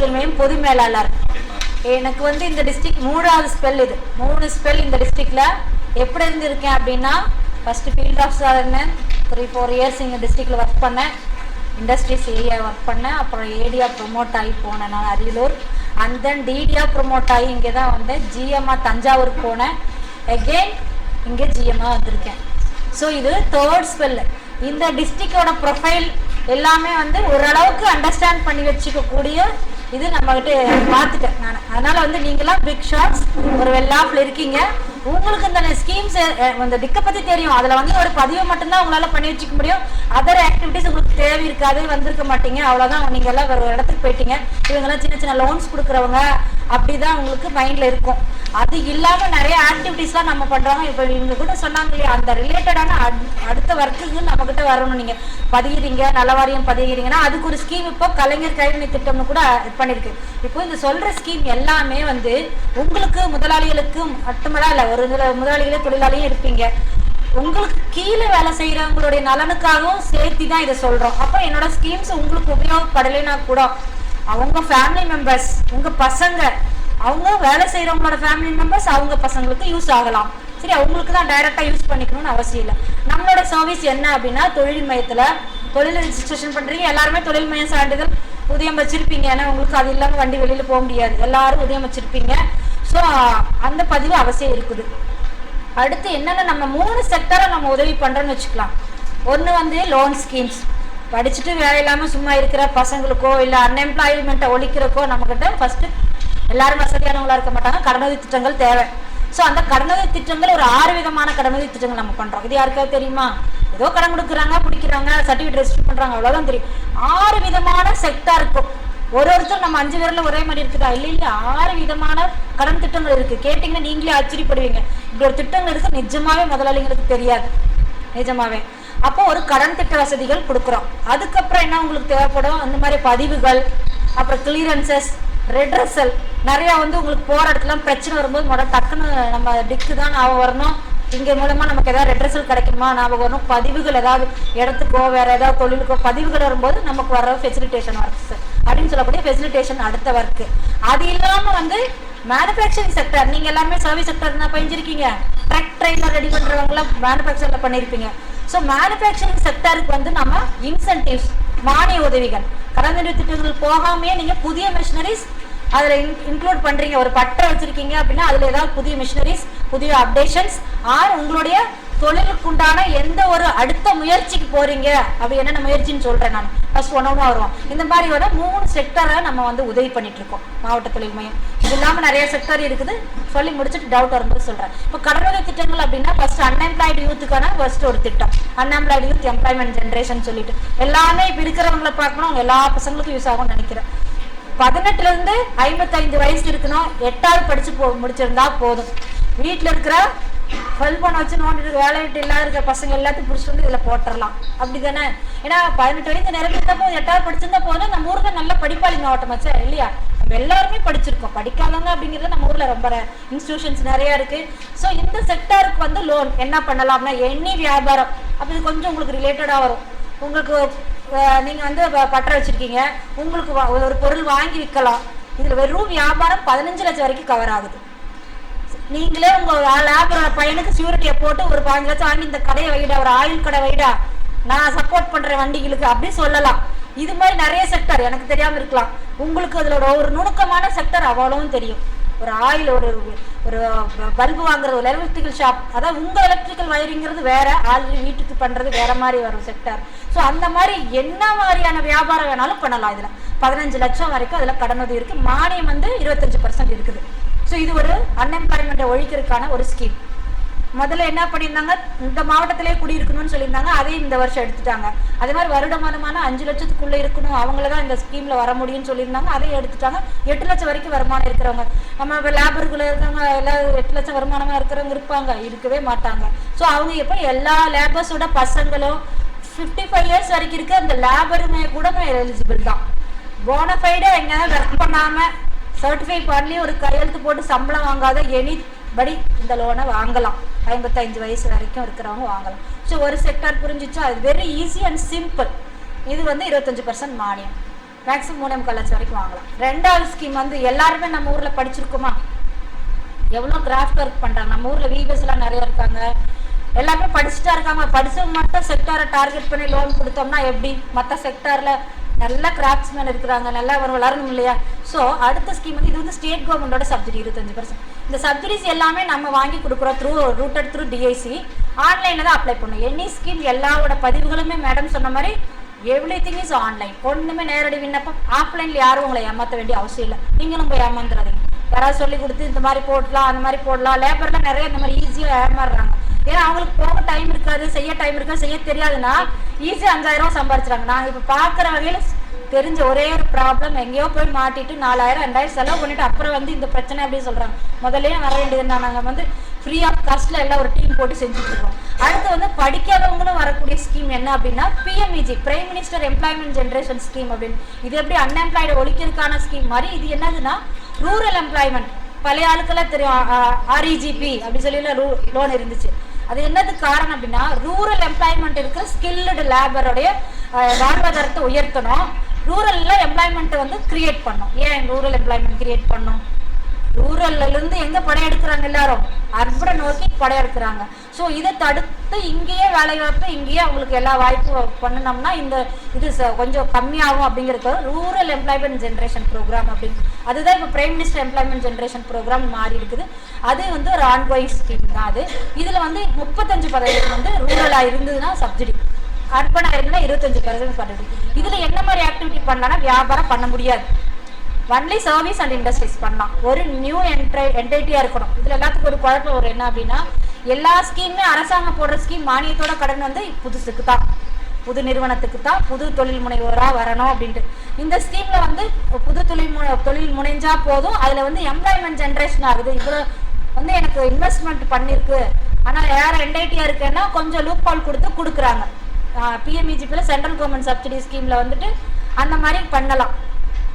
மாவட்ட பொது மேலாளர். எனக்கு வந்து இந்த டிஸ்ட்ரிக்ட் மூணாவது ஸ்பெல் இது. மூணு ஸ்பெல் இந்த டிஸ்ட்ரிக்ட்ல எப்படி இருந்திருக்கேன் அப்படின்னா ஃபர்ஸ்ட் ஃபீல்ட் ஆஃபீஸாக இருந்தேன் த்ரீ ஃபோர் இயர்ஸ் இங்கே டிஸ்ட்ரிக்ட்ல ஒர்க் பண்ணேன். இண்டஸ்ட்ரீஸ் ஏரியா ஒர்க் பண்ணேன். அப்புறம் ஏடியா ப்ரொமோட் ஆகி போனேன் நான் அரியலூர். அண்ட் தென் டிடியா ப்ரொமோட் ஆகி இங்கே தான் வந்தேன் ஜிஎம்ஆ தஞ்சாவூர் போனேன். அகெயின் இங்கே ஜிஎம்ஆ வந்திருக்கேன். ஸோ இது தேர்ட் ஸ்பெல் இந்த டிஸ்ட்ரிக்டோட ப்ரொஃபைல் எல்லாமே வந்து ஓரளவுக்கு அண்டர்ஸ்டாண்ட் பண்ணி வச்சுக்கக்கூடிய இது நம்மகிட்ட பார்த்துட்டேன் நான். அதனால வந்து நீங்களாம் பிக் ஷாட்ஸ் ஒரு வெள்ளாப்பில் இருக்கீங்க. உங்களுக்கு இந்த ஸ்கீம்ஸ் இந்த டிக்கை பற்றி தெரியும். அதில் வந்து ஒரு பதிவு மட்டும்தான் உங்களால் பண்ணி வச்சுக்க முடியும். அதர் ஆக்டிவிட்டிஸ் உங்களுக்கு தேவை இருக்காது வந்திருக்க மாட்டீங்க. அவ்வளோதான் நீங்கள் எல்லாம் ஒரு இடத்துக்கு போயிட்டீங்க. இவங்கெல்லாம் சின்ன சின்ன லோன்ஸ் கொடுக்குறவங்க. அப்படிதான் உங்களுக்கு மைண்டில் இருக்கும். அது இல்லாமல் நிறைய ஆக்டிவிட்டிஸ்லாம் நம்ம பண்றோம். இப்போ இவங்க கூட சொன்னாங்க இல்லையா? அந்த ரிலேட்டடான அடுத்த ஒர்க்குக்கு நம்மக்கிட்ட வரணும். நீங்கள் பதிகிறீங்க நலவாரியம் பதிகிறீங்கன்னா அதுக்கு ஒரு ஸ்கீம் இப்போ கலைஞர் கைவினை திட்டம்னு கூட இது பண்ணியிருக்கு. இப்போ இந்த சொல்கிற ஸ்கீம் எல்லாமே வந்து உங்களுக்கு முதலாளிகளுக்கு மட்டுமல்ல ஒரு சில முதலாளிகளே தொழிலாளியும் இருப்பீங்க. உங்களுக்கு கீழே வேலை செய்யறவங்களுடைய நலனுக்காகவும் சேர்த்து தான் இதை சொல்றோம். அப்போ என்னோட ஸ்கீம்ஸ் உங்களுக்கு உபயோகப்படலைன்னா கூட அவங்க ஃபேமிலி மெம்பர்ஸ் உங்க பசங்க அவங்க வேலை செய்யறவங்களோட ஃபேமிலி மெம்பர்ஸ் அவங்க பசங்களுக்கு யூஸ் ஆகலாம். சரி அவங்களுக்கு தான் டைரக்டா யூஸ் பண்ணிக்கணும்னு அவசியம் இல்லை. நம்மளோட சர்வீஸ் என்ன அப்படின்னா தொழில் மையத்துல தொழில் ரெஜிஸ்ட்ரேஷன் பண்றீங்க. எல்லாருமே தொழில் மையம் சான்றிதழ் உதயம் வச்சிருப்பீங்க. ஏன்னா உங்களுக்கு அது இல்லாம வண்டி வெளியில போக முடியாது. எல்லாரும் உதயம் வச்சிருப்பீங்க. ஸோ அந்த பதிவு அவசியம் இருக்குது. அடுத்து என்னென்ன நம்ம மூணு செக்டரை நம்ம உதவி பண்ணுறோன்னு வச்சுக்கலாம். ஒன்று வந்து லோன் ஸ்கீம்ஸ் படிச்சுட்டு வேலை இல்லாமல் சும்மா இருக்கிற பசங்களுக்கோ இல்லை அன்எம்ப்ளாய்மெண்ட்டை ஒழிக்கிறக்கோ நம்மக்கிட்ட ஃபஸ்ட்டு எல்லாரும் வசதியானவங்களா இருக்க மாட்டாங்க. கடனுதவி திட்டங்கள் தேவை. ஸோ அந்த கடனுதவி திட்டங்கள் ஒரு ஆறு விதமான கடனுதவி திட்டங்கள் நம்ம பண்ணுறோம் இது யாருக்காவது தெரியுமா? ஏதோ கடன் கொடுக்குறாங்க பிடிக்கிறாங்க சர்டிஃபிகேட் ரெஜிஸ்டர் பண்ணுறாங்க அவ்வளோதான் தெரியும். ஆறு விதமான செக்டார் இருக்கும். ஒரு ஒருத்தர் நம்ம அஞ்சு பேர்ல ஒரே மாதிரி இருக்குதா? இல்ல இல்ல ஆறு விதமான கடன் திட்டங்கள் இருக்கு. கேட்டீங்கன்னா நீங்களே ஆச்சரியப்படுவீங்க. இப்படி ஒரு திட்டங்கள் இருக்கு நிஜமாவே முதலாளிங்களுக்கு தெரியாது. நிஜமாவே. அப்போ ஒரு கடன் திட்ட வசதிகள் கொடுக்குறோம். அதுக்கப்புறம் என்ன உங்களுக்கு தேவைப்படும்? அந்த மாதிரி பதிவுகள் அப்புறம் கிளியரன்சஸ் ரெட்ரஸல் நிறைய வந்து உங்களுக்கு போற இடத்துல பிரச்சனை வரும்போது முதல்ல டக்குன்னு நம்ம டிக்கு தான் ஞாபகம் வரணும். இங்கே மூலமா நமக்கு ஏதாவது ரெட்ரஸல் கிடைக்குமா? ஞாபகம் வரணும் பதிவுகள் ஏதாவது இடத்துக்கோ வேற ஏதாவது தொழிலுக்கோ பதிவுகள் வரும்போது நமக்கு வர ஃபெசிலிட்டேஷன் ஒர்க்ஸ் அப்படின்னு சொல்லக்கூடிய ஃபெசிலிட்டேஷன் அடுத்த ஒர்க்கு அது இல்லாம வந்து மேனுஃபேக்சரிங் செக்டர் நீங்க எல்லாமே சர்வீஸ் செக்டர் தான் பயிஞ்சிருக்கீங்க ட்ரக் ட்ரெயினர் ரெடி பண்றவங்களாம் மேனுஃபேக்சரில் பண்ணிருப்பீங்க. ஸோ மேனுஃபேக்சரிங் செக்டருக்கு வந்து நம்ம இன்சென்டிவ்ஸ் மானிய உதவிகள் கடந்த திட்டங்கள் போகாமையே நீங்க புதிய மிஷினரிஸ் அதுல இன்க்ளூட் பண்ணுறீங்க ஒரு பட்டறை வச்சிருக்கீங்க அப்படின்னா அதில் ஏதாவது புதிய மிஷினரிஸ் புதிய அப்டேஷன்ஸ் ஆர் உங்களுடைய தொழிலுக்கு உண்டான எந்த ஒரு அடுத்த முயற்சிக்கு போறீங்க? அப்படி என்னென்ன முயற்சின்னு சொல்றேன் நான். ஃபர்ஸ்ட் ஒன்று ஒன்றா வருவோம். இந்த மாதிரி ஒரு மூணு செக்டரை நம்ம வந்து உதவி பண்ணிட்டு இருக்கோம் மாவட்ட தொழில் மையம் இது இல்லாமல் நிறைய செக்டர் இருக்குது. சொல்லி முடிச்சுட்டு டவுட் வரும்போது சொல்றேன். இப்போ கடனுதவி திட்டங்கள் அப்படின்னா ஃபர்ஸ்ட் அன்எம்ப்ளாய்டு யூத்துக்கான ஃபர்ஸ்ட் ஒரு திட்டம். அன்எம்ப்ளாய்டு யூத் எம்ப்ளாய்மெண்ட் ஜென்ரேஷன் சொல்லிட்டு. எல்லாமே இப்போ இருக்கிறவங்களை பார்க்கணும். அவங்க எல்லா பசங்களுக்கும் யூஸ் ஆகும்னு நினைக்கிறேன். பதினெட்டுல இருந்து ஐம்பத்தைந்து வயசு இருக்கணும். எட்டாவது படிச்சு போ முடிச்சிருந்தா போதும். வீட்டில் இருக்கிற செல்போன் வச்சு நோண்டிட்டு வேலையிட்டு இல்லாத இருக்கிற பசங்க எல்லாத்தையும் பிடிச்சிட்டு வந்து இதில் போட்டுடலாம் அப்படி தானே ஏன்னா பதினெட்டு வயசு நிரம்பியிருந்தா எட்டாவது படிச்சிருந்தா போதும் நம்ம ஊருக்கு நல்ல படிப்பாளி மாவட்டம் வச்சா இல்லையா? நம்ம எல்லாருமே படிச்சிருக்கோம். படிக்காதவங்க அப்படிங்கிறது நம்ம ஊரில் ரொம்ப இன்ஸ்டியூஷன்ஸ் நிறையா இருக்குது ஸோ இந்த செக்டாருக்கு வந்து லோன் என்ன பண்ணலாம்னா எண்ணி வியாபாரம். அப்போ இது கொஞ்சம் உங்களுக்கு ரிலேட்டடாக வரும். உங்களுக்கு நீங்கள் வந்து ப- வச்சுருக்கீங்க. உங்களுக்கு ஒரு பொருள் வாங்கி விற்கலாம் இதில் வெறும் வியாபாரம் பதினஞ்சு லட்சம் வரைக்கும் கவர் ஆகுது. நீங்களே உங்க லேபரோட பையனுக்கு சியூரிட்டியை போட்டு ஒரு பதினஞ்சு லட்சம் வாங்கி இந்த கடையை வைடா ஒரு ஆயில் கடை வைடா. நான் சப்போர்ட் பண்ற வண்டிகளுக்கு அப்படி சொல்லலாம். இது மாதிரி நிறைய செக்டர் எனக்கு தெரியாம இருக்கலாம். உங்களுக்கு அதுல ஒரு- நுணுக்கமான செக்டர் அவ்வளவும் தெரியும். ஒரு ஆயில் ஒரு ஒரு பல்பு வாங்குறது ஒரு எலக்ட்ரிக்கல் ஷாப் அதாவது உங்க எலக்ட்ரிக்கல் வயரிங்கிறது வேற ஆல்ரெடி வீட்டுக்கு பண்றது வேற மாதிரி வரும் செக்டர் ஸோ அந்த மாதிரி என்ன மாதிரியான வியாபாரம் வேணாலும் பண்ணலாம் இதுல. பதினஞ்சு லட்சம் வரைக்கும் அதுல கடனுதவி இருக்கு. மானியம் வந்து இருபத்தஞ்சு பர்சன்ட் இருக்குது. ஸோ இது ஒரு அன்எம்ப்ளாய்மெண்ட்டை ஒழிக்கிறதுக்கான ஒரு ஸ்கீம் முதல்ல என்ன பண்ணியிருந்தாங்க? இந்த மாவட்டத்திலே குடியிருக்கணும்னு சொல்லியிருந்தாங்க. அதையும் இந்த வருஷம் எடுத்துட்டாங்க. அதே மாதிரி வருடமானமான அஞ்சு லட்சத்துக்குள்ளே இருக்கணும். அவங்கள தான் இந்த ஸ்கீமில் வர முடியும்னு சொல்லியிருந்தாங்க. அதையும் எடுத்துட்டாங்க. எட்டு லட்சம் வரைக்கும் வருமானம் இருக்கிறவங்க. நம்ம இப்போ லேபருக்குள்ளே இருக்கவங்க எல்லாம் எட்டு லட்சம் வருமானமாக இருக்கிறவங்க இருப்பாங்க. இருக்கவே மாட்டாங்க. ஸோ அவங்க எப்போ எல்லா லேபர்ஸோட பசங்களும் ஃபிஃப்டி ஃபைவ் இயர்ஸ் வரைக்கும் இருக்க அந்த லேபருமே கூட எலிஜிபிள் தான். போனஃபைடாக எங்கேயாவது ஒர்க் பண்ணாமல் சர்டிஃபை பண்ணி ஒரு கையெழுத்து போட்டு சம்பளம் வாங்காத எனி படி இந்த லோனை வாங்கலாம். ஐம்பத்தஞ்சு வயசு வரைக்கும் இருக்கிறவங்க வாங்கலாம். ஸோ ஒரு செக்டார் புரிஞ்சிச்சா அது வெரி ஈஸி அண்ட் சிம்பிள் இது வந்து இருபத்தஞ்சு பர்சன்ட் மானியம். மேக்ஸிமம் மூணே முக்கால் லட்சம் வரைக்கும் வாங்கலாம். ரெண்டாவது ஸ்கீம் வந்து எல்லாருமே நம்ம ஊரில் படிச்சிருக்கோமா? எவ்வளோ கிராஃப்ட் ஒர்க் பண்ணுறாங்க நம்ம ஊரில் விபிஎஸ்லாம் நிறைய இருக்காங்க. எல்லாமே படிச்சுட்டா இருக்காங்க. படிச்சவங்க மட்டும் செக்டாரை டார்கெட் பண்ணி லோன் கொடுத்தோம்னா எப்படி? மற்ற செக்டாரில் நல்ல கிராஃப்ட்ஸ்மேன் இருக்கிறாங்க நல்லா அவர் வளரணும் இல்லையா? ஸோ அடுத்த ஸ்கீம் வந்து இது வந்து ஸ்டேட் கவர்மெண்டோட சப்சிடி இருபத்தஞ்சு பர்சன்ட் இந்த சப்சிடிஸ் எல்லாமே நம்ம வாங்கி கொடுக்குறோம் த்ரூ ரூட்டட் த்ரூ டிஐசி ஆன்லைனில் தான் அப்ளை பண்ணணும். எனி ஸ்கீம் எல்லாவோட பதிவுகளுமே மேடம் சொன்ன மாதிரி எவ்ரி திங் இஸ் ஆன்லைன் ஒன்றுமே நேரடி விண்ணப்பம். ஆஃப்லைனில் யாரும் உங்களை ஏமாற்ற வேண்டிய அவசியம் இல்லை. நீங்களும் போய் ஏமாந்துடாதீங்க யாராவது சொல்லி கொடுத்து இந்த மாதிரி போடலாம் அந்த மாதிரி போடலாம். லேபரில் நிறைய இந்த மாதிரி ஈஸியாக ஏமாறுறாங்க. ஏன்னா அவங்களுக்கு போக டைம் இருக்காது செய்ய டைம் இருக்காது செய்ய தெரியாதுன்னா ஈஸியாக அஞ்சாயிரம் ரூபா நாங்கள் நான் இப்போ பார்க்குற வகையில் தெரிஞ்ச ஒரே ஒரு ப்ராப்ளம் எங்கேயோ போய் மாட்டிட்டு நாலாயிரம் ரெண்டாயிரம் செலவு பண்ணிட்டு அப்புறம் வந்து இந்த பிரச்சனை அப்படின்னு சொல்கிறாங்க முதல்லயே வர வேண்டியது நாங்கள் வந்து ஃப்ரீ ஆஃப் காஸ்ட்ல எல்லாம் ஒரு டீம் போட்டு செஞ்சுட்டு இருக்கோம். அடுத்து வந்து படிக்காதவங்களும் வரக்கூடிய ஸ்கீம் என்ன அப்படின்னா PMEG prime minister employment generation scheme அப்படின்னு. இது எப்படி அன்எம்ப்ளாய்டு ஒழிக்கிறதுக்கான ஸ்கீம் மாதிரி இது என்னதுன்னா ரூரல் எம்ப்ளாய்மெண்ட் பழைய ஆளுக்கெல்லாம் தெரியும் ஆர்இஜிபி அப்படின்னு சொல்லி லோன் இருந்துச்சு. அது என்னது காரணம் அப்படின்னா ரூரல் எம்ப்ளாய்மெண்ட் இருக்கிற ஸ்கில்டு லேபருடைய வாழ்வாதாரத்தை உயர்த்தணும். ரூரல்ல எம்ப்ளாய்மெண்ட் வந்து கிரியேட் பண்ணும். ஏன் ரூரல் எம்ப்ளாய்மெண்ட் கிரியேட் பண்ணும்? ரூரல்ல இருந்து எங்க படையெடுக்கிறாங்க எல்லாரும்? அர்பனை நோக்கி படையெடுக்கிறாங்க. ஸோ இதை தடுத்து இங்கேயே வேலை வாய்ப்பு இங்கேயே அவங்களுக்கு எல்லா வாய்ப்பும் பண்ணினோம்னா இந்த இது ச- கொஞ்சம் கம்மியாகும் அப்படிங்கிறது ரூரல் எம்ப்ளாய்மெண்ட் ஜென்ரேஷன் ப்ரோக்ராம் அப்படின்னு. அதுதான் இப்போ prime minister employment generation program மாறி இருக்குது. அது வந்து ஒரு ஆன்கோயிங் ஸ்கீம் தான் அது. இதில் வந்து முப்பத்தஞ்சு பதவிகள் வந்து ரூரலாக இருந்ததுன்னா சப்சிடி அர்பனாக இருந்தால் இருபத்தஞ்சு பர்சன்ட் பண்ணுது இதில் என்ன மாதிரி ஆக்டிவிட்டி பண்ணலாம்னா வியாபாரம் பண்ண முடியாது. ஒன்லி சர்வீஸ் அண்ட் இண்டஸ்ட்ரீஸ் பண்ணலாம். ஒரு நியூ என்ட்ரை என்டைட்டியாக இருக்கணும். இதில் எல்லாத்துக்கும் ஒரு குழப்பம் ஒரு என்ன அப்படின்னா எல்லா ஸ்கீமுமே அரசாங்கம் போடுற ஸ்கீம் மானியத்தோட கடன் வந்து புதுசுக்கு தான் புது நிறுவனத்துக்கு தான் புது தொழில் முனைவோராக வரணும் அப்படின்ட்டு. இந்த ஸ்கீம்ல வந்து புது தொழில் முனை தொழில் முனைஞ்சா போதும். அதில் வந்து எம்ப்ளாய்மெண்ட் ஜென்ரேஷன் ஆகுது. இவ்வளோ வந்து எனக்கு இன்வெஸ்ட்மெண்ட் பண்ணிருக்கு. ஆனால் யார் என்ஐடியாக இருக்குன்னா கொஞ்சம் லூப் கால் கொடுத்து கொடுக்குறாங்க. பிஎம்இஜிபியில் சென்ட்ரல் கவர்மெண்ட் சப்சிடி ஸ்கீமில் வந்துட்டு அந்த மாதிரி பண்ணலாம்.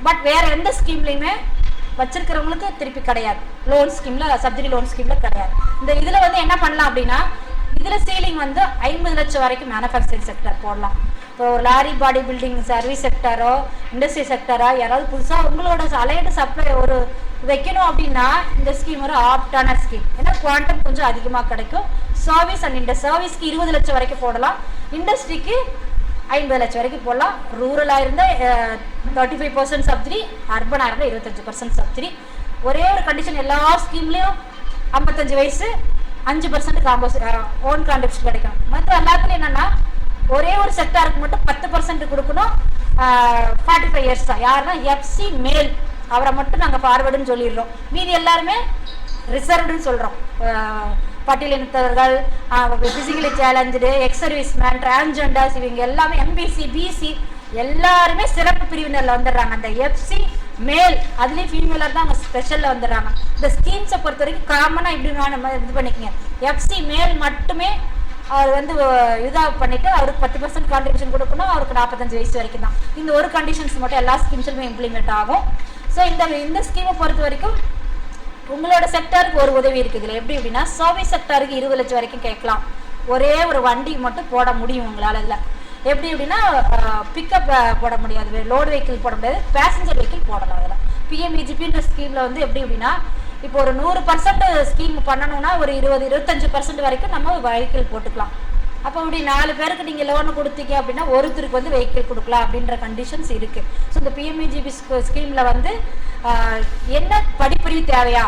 பட் வேற எந்த ஸ்கீம்லையுமே வச்சிருக்கிறவங்களுக்கு திருப்பி கிடையாது. லோன் ஸ்கீம்ல சப்சிடி லோன் ஸ்கீம்ல கிடையாது. இந்த இதுல வந்து என்ன பண்ணலாம் அப்படின்னா இதுல சீலிங் வந்து ஐம்பது லட்சம் வரைக்கும் மேனுஃபேக்சரிங் செக்டர் போடலாம். இப்போ ஒரு லாரி பாடி பில்டிங் சர்வீஸ் செக்டரோ இண்டஸ்ட்ரி செக்டரோ யாராவது புதுசாக உங்களோட அலையடு சப்ளை ஒரு வைக்கணும் அப்படின்னா இந்த ஸ்கீம் ஒரு ஆப்டான ஸ்கீம் ஏன்னா குவான்டம் கொஞ்சம் அதிகமாக கிடைக்கும். சர்வீஸ் அண்ட் இந்த சர்வீஸ்க்கு இருபது லட்சம் வரைக்கும் போடலாம். இண்டஸ்ட்ரிக்கு ஐம்பது லட்சம் வரைக்கும் போடலாம். ரூரலாக இருந்தால் தேர்ட்டி ஃபைவ் பர்சன்ட் சப்சிடி அர்பனாக இருந்தால் இருபத்தஞ்சு பர்சன்ட் சப்சிடி ஒரே ஒரு கண்டிஷன் எல்லா ஸ்கீம்லேயும் ஐம்பத்தஞ்சு வயசு அஞ்சு பர்சன்ட் காம்போஸ் ஓன் கான்ட்ரிபியூஷன் கிடைக்கும். மற்ற எல்லாத்துலையும் என்னென்னா ஒரே ஒரு செக்டாருக்கு மட்டும் பத்து பர்சன்ட் கொடுக்கணும். ஃபார்ட்டி ஃபைவ் இயர்ஸ் தான். யாருன்னா எஃப்சி மேல் அவரை மட்டும் நாங்கள் ஃபார்வர்டுன்னு சொல்லிடுறோம். மீதி எல்லாருமே ரிசர்வ்டுன்னு சொல்கிறோம் பட்டியலினத்தவர்கள் physically challenged ex service man transgenders இவங்க எல்லாமே எம்பிசி பிசி எல்லாருமே சிறப்பு பிரிவினரில் வந்துடுறாங்க. அந்த எஃப்சி மேல் அதுலேயும் ஃபீமேலாக தான் அவங்க ஸ்பெஷலில் வந்துடுறாங்க. இந்த ஸ்கீம்ஸை பொறுத்த வரைக்கும் காமனாக இப்படி நம்ம இது பண்ணிக்கங்க. எஃப்சி மேல் மட்டுமே அவர் வந்து இதாக பண்ணிவிட்டு அவருக்கு பத்து பர்சன்ட் கான்ட்ரிபியூஷன் கொடுக்கணும். அவருக்கு நாற்பத்தஞ்சு வயசு வரைக்கும் தான். இந்த ஒரு கண்டிஷன்ஸ் மட்டும் எல்லா ஸ்கீம்ஸுமே இம்ப்ளிமெண்ட் ஆகும். ஸோ இந்த இந்த ஸ்கீமை பொறுத்த வரைக்கும் உங்களோட செக்டாருக்கு ஒரு உதவி இருக்குது எப்படி அப்படின்னா சர்வீஸ் செக்டாருக்கு இருபது லட்சம் வரைக்கும் கேட்கலாம். ஒரே ஒரு வண்டி மட்டும் போட முடியும் உங்களால் இதில் எப்படி அப்படின்னா பிக்கப் போட முடியாது. லோடு வெஹிக்கிள் போட முடியாது. பேசஞ்சர் வெஹிக்கிள் போடலாம் அதில். பிஎம்இஜிபின்ற ஸ்கீமில் வந்து எப்படி அப்படின்னா இப்போ ஒரு நூறு பர்சன்ட் ஸ்கீம் பண்ணணும்னா ஒரு இருபது இருபத்தஞ்சு பர்சன்ட் வரைக்கும் நம்ம வெஹிக்கிள் போட்டுக்கலாம். அப்போ இப்படி நாலு பேருக்கு நீங்கள் லோன் கொடுத்தீங்க அப்படின்னா ஒருத்தருக்கு வந்து வெஹிக்கிள் கொடுக்கலாம் அப்படின்ற கண்டிஷன்ஸ் இருக்குது ஸோ இந்த பிஎம்இஜிபி ஸ்கீமில் வந்து என்ன படிப்பறிவு தேவையா?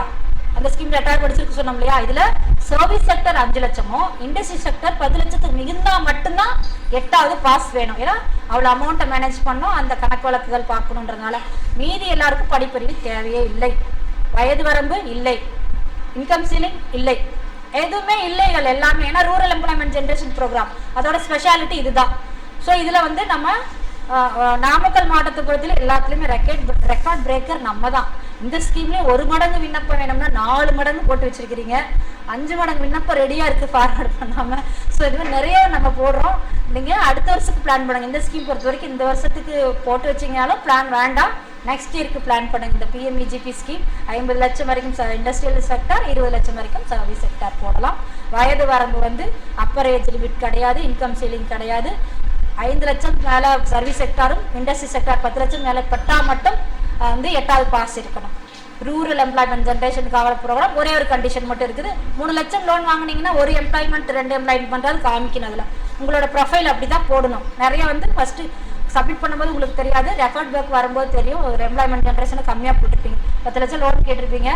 அந்த ஸ்கீம் எட்டாவது படிச்சிருக்கு சொன்னோம் இல்லையா? இதுல சர்வீஸ் செக்டர் அஞ்சு லட்சமும் இண்டஸ்ட்ரி செக்டர் பத்து லட்சத்துக்கு மிகுந்தா மட்டும்தான் எட்டாவது பாஸ் வேணும். ஏன்னா அவ்வளோ அமௌண்ட்டை மேனேஜ் பண்ணோம் அந்த கணக்கு வழக்குகள் பார்க்கணுன்றதுனால. மீதி எல்லாருக்கும் படிப்பறிவு தேவையே இல்லை. வயது வரம்பு இல்லை. இன்கம் சீலிங் இல்லை. எதுவுமே இல்லைகள் எல்லாமே. ஏன்னா ரூரல் எம்ப்ளாய்மெண்ட் ஜென்ரேஷன் ப்ரோக்ராம் அதோட ஸ்பெஷாலிட்டி இதுதான். ஸோ இதில் வந்து நம்ம நாமக்கல் மாவட்டத்தை பொறுத்தவரை எல்லாத்துலேயுமே ரெக்கார்ட் ரெக்கார்ட் பிரேக்கர் நம்ம தான் இந்த ஸ்கீம்ல ஒரு மடங்கு விண்ணப்பம் வேணும்னா நாலு மடங்கு போட்டு வச்சிருக்கிறீங்க. அஞ்சு மடங்கு விண்ணப்பம் ரெடியாக இருக்குது ஃபார்வர்ட் பண்ணாமல் ஸோ இது மாதிரி நிறைய நம்ம போடுறோம். நீங்கள் அடுத்த வருஷத்துக்கு பிளான் பண்ணுங்க. இந்த ஸ்கீம் பொறுத்த வரைக்கும் இந்த வருஷத்துக்கு போட்டு வச்சிங்கனாலும் பிளான் வேண்டாம். நெக்ஸ்ட் இயருக்கு பிளான் பண்ணுங்க. இந்த பிஎம்இஜிபி ஸ்கீம் ஐம்பது லட்சம் வரைக்கும் இண்டஸ்ட்ரியல் செக்டார் இருபது லட்சம் வரைக்கும் சர்வீஸ் செக்டார் போடலாம். வயது வரம்பு வந்து அப்பர் ஏஜ் லிமிட் கிடையாது. இன்கம் சீலிங் கிடையாது. ஐந்து லட்சம் மேலே சர்வீஸ் செக்டாரும் இண்டஸ்ட்ரி செக்டார் பத்து லட்சம் மேலே பட்டா மட்டும் வந்து எட்டாவது பாஸ் இருக்கணும். ரூரல் எம்ப்ளாய்மெண்ட் ஜென்ரேஷன் காவல ப்ரோக்ராம் ஒரே ஒரு கண்டிஷன் மட்டும் இருக்குது. மூணு லட்சம் லோன் வாங்குனீங்கன்னா ஒரு எம்ப்ளாய்மெண்ட் ரெண்டு எம்ப்ளாய்மெண்ட்டாவது காமிக்கணும் அதில். உங்களோட ப்ரொஃபைல் அப்படி தான் போடணும். நிறைய வந்து ஃபஸ்ட்டு சப்மிட் பண்ணும்போது உங்களுக்கு தெரியாது. ரெஃபர்ட் பேக் வரும்போது தெரியும். ஒரு எம்ப்ளாய்மெண்ட் ஜென்ரேஷனை கம்மியாக போட்டிருப்பீங்க. பத்து லட்சம் லோன் கேட்டிருப்பீங்க.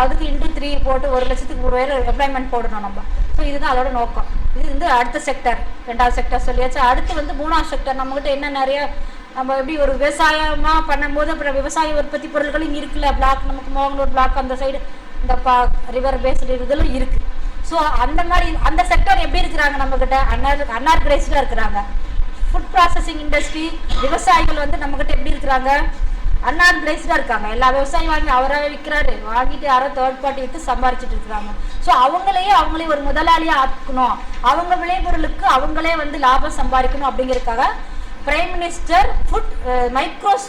அதுக்கு இன்ட்டு த்ரீ போட்டு ஒரு லட்சத்துக்கு ஒரு பேர் எம்ப்ளாய்மெண்ட் போடணும் நம்ம. ஸோ இதுதான் அதோட நோக்கம். இது வந்து அடுத்த செக்டர் ரெண்டாவது செக்டர் சொல்லியாச்சு. அடுத்து வந்து மூணாவது செக்டர் நம்மகிட்ட என்ன நிறைய நம்ம எப்படி ஒரு விவசாயமாக பண்ணும்போது அப்புறம் விவசாய உற்பத்தி பொருட்களும் இங்கே இருக்குல்ல பிளாக் நமக்கு மோகனூர் பிளாக் அந்த சைடு இந்த பா ரிவர் பேஸ்டு இதெல்லாம் இருக்குது ஸோ அந்த மாதிரி அந்த செக்டர் எப்படி இருக்கிறாங்க நம்மக்கிட்ட அன்னார் அன்னார்கனைஸ்டாக இருக்கிறாங்க. ஃபுட் ப்ராசஸிங் இண்டஸ்ட்ரி விவசாயிகள் வந்து நம்மக்கிட்ட எப்படி இருக்கிறாங்க? அன்ஆர்கனைஸ்டாக இருக்காங்க. எல்லா விவசாயம் வாங்கி அவரே விற்கிறாரு. வாங்கிட்டு யாரோ தேர்ட் பார்ட்டி விற்று சம்பாரிச்சிட்டு இருக்கிறாங்க. ஸோ அவங்களையே அவங்களே ஒரு முதலாளியாக ஆக்கணும். அவங்க விளைபொருளுக்கு அவங்களே வந்து லாபம் சம்பாதிக்கணும் அப்படிங்கிறதுக்காக prime minister food micros